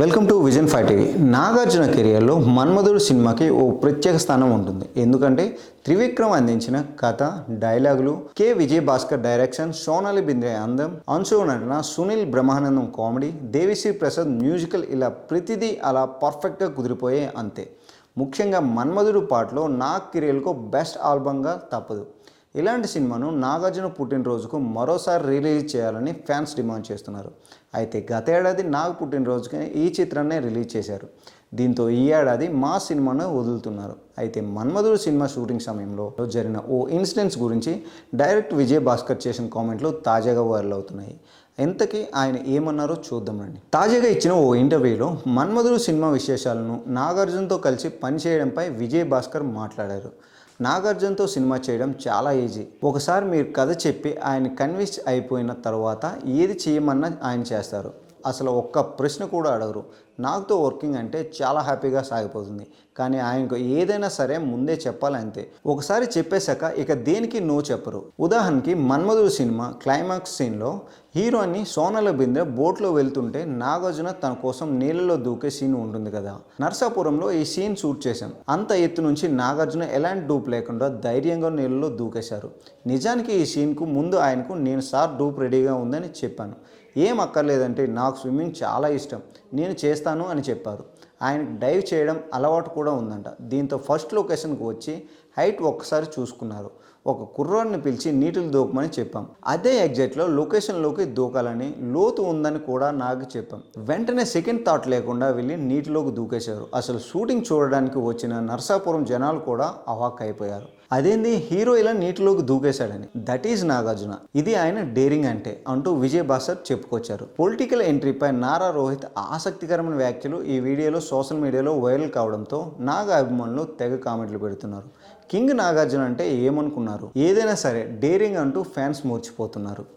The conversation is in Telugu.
Welcome to vision five TV. Nagarjuna కెరియర్లో మన్మధుడు సినిమాకి ఓ ప్రత్యేక స్థానం ఉంటుంది. ఎందుకంటే త్రివిక్రమ్ అందించిన కథ డైలాగులు కె. విజయ్ భాస్కర్ డైరెక్షన్ సోనాలి బింద్రే అందం అంశు నటన సునీల్ బ్రహ్మానందం కామెడీ దేవిశ్రీ ప్రసాద్ మ్యూజికల్ ఇలా ప్రతిదీ అలా పర్ఫెక్ట్గా కుదిరిపోయే అంతే. ముఖ్యంగా మన్మధుడు పాటలో నాగ్ కెరియర్కు బెస్ట్ ఆల్బమ్గా తప్పదు. ఇలాంటి సినిమాను నాగార్జున పుట్టినరోజుకు మరోసారి రిలీజ్ చేయాలని ఫ్యాన్స్ డిమాండ్ చేస్తున్నారు. అయితే గతేడాది నాగ్ పుట్టినరోజుకి ఈ చిత్రాన్ని రిలీజ్ చేశారు. దీంతో ఈ ఏడాది మా సినిమాను వదులుతున్నారు. అయితే మన్మధుడు సినిమా షూటింగ్ సమయంలో జరిగిన ఓ ఇన్సిడెంట్స్ గురించి డైరెక్ట్ విజయ్ భాస్కర్ చేసిన కామెంట్లు తాజాగా వైరల్ అవుతున్నాయి. ఎంతకీ ఆయన ఏమన్నారో చూద్దామండి తాజాగా ఇచ్చిన ఓ ఇంటర్వ్యూలో మన్మధుడు సినిమా విశేషాలను నాగార్జునతో కలిసి పనిచేయడంపై విజయ్ భాస్కర్ మాట్లాడారు. నాగార్జునతో సినిమా చేయడం చాలా ఈజీ. ఒకసారి మీరు కథ చెప్పి ఆయన కన్విన్స్ అయిపోయిన తర్వాత ఏది చేయమన్నా ఆయన చేస్తారు. అసలు ఒక్క ప్రశ్న కూడా అడగరు. నాకుతో వర్కింగ్ అంటే చాలా హ్యాపీగా సాగిపోతుంది. కానీ ఆయనకు ఏదైనా సరే ముందే చెప్పాలంతే. ఒకసారి చెప్పేశాక ఇక దేనికి నో చెప్పరు. ఉదాహరణకి మన్మధుడు సినిమా క్లైమాక్స్ సీన్లో హీరోని సోనల బిందె బోట్లో వెళ్తుంటే నాగార్జున తన కోసం నీళ్ళలో దూకే సీన్ ఉంటుంది కదా. నర్సాపురంలో ఈ సీన్ షూట్ చేశాం. అంత ఎత్తు నుంచి నాగార్జున ఎలాంటి డూప్ లేకుండా ధైర్యంగా నీళ్ళలో దూకేశారు. నిజానికి ఈ సీన్కు ముందు ఆయనకు నేను సార్ డూప్ రెడీగా ఉందని చెప్పాను. ఏం అక్కర్లేదంటే నాకు స్విమ్మింగ్ చాలా ఇష్టం. నేను చేస్తాను అని చెప్పారు. ఆయనకు డైవ్ చేయడం అలవాటు కూడా ఉందంట. దీంతో ఫస్ట్ లొకేషన్కి వచ్చి హైట్ ఒక్కసారి చూసుకున్నారు. ఒక కుర్రాడిని పిలిచి నీటిలో దూకమని చెప్పాం. అదే ఎగ్జాక్ట్లో లొకేషన్లోకి దూకాలని లోతు ఉందని కూడా నాకు చెప్పాం. వెంటనే సెకండ్ థాట్ లేకుండా వెళ్ళి నీటిలోకి దూకేశారు. అసలు షూటింగ్ చూడడానికి వచ్చిన నర్సాపురం జనాలు కూడా అవాక్ అయిపోయారు అదేంది? హీరో ఇలా నీటిలోకి దూకేశాడని. That is Nagarjuna. ఇది ఆయన డేరింగ్ అంటే అంటూ విజయ్ భాస్కర్ చెప్పుకొచ్చారు. పొలిటికల్ ఎంట్రీపై నారా రోహిత్ ఆసక్తికరమైన వ్యాఖ్యలు ఈ వీడియోలో సోషల్ మీడియాలో వైరల్ కావడంతో నాగ అభిమానులు తెగ కామెంట్లు పెడుతున్నారు. కింగ్ నాగార్జున అంటే ఏమనుకున్నారు? ఏదైనా సరే డేరింగ్ అంటూ ఫ్యాన్స్ మూర్చిపోతున్నారు.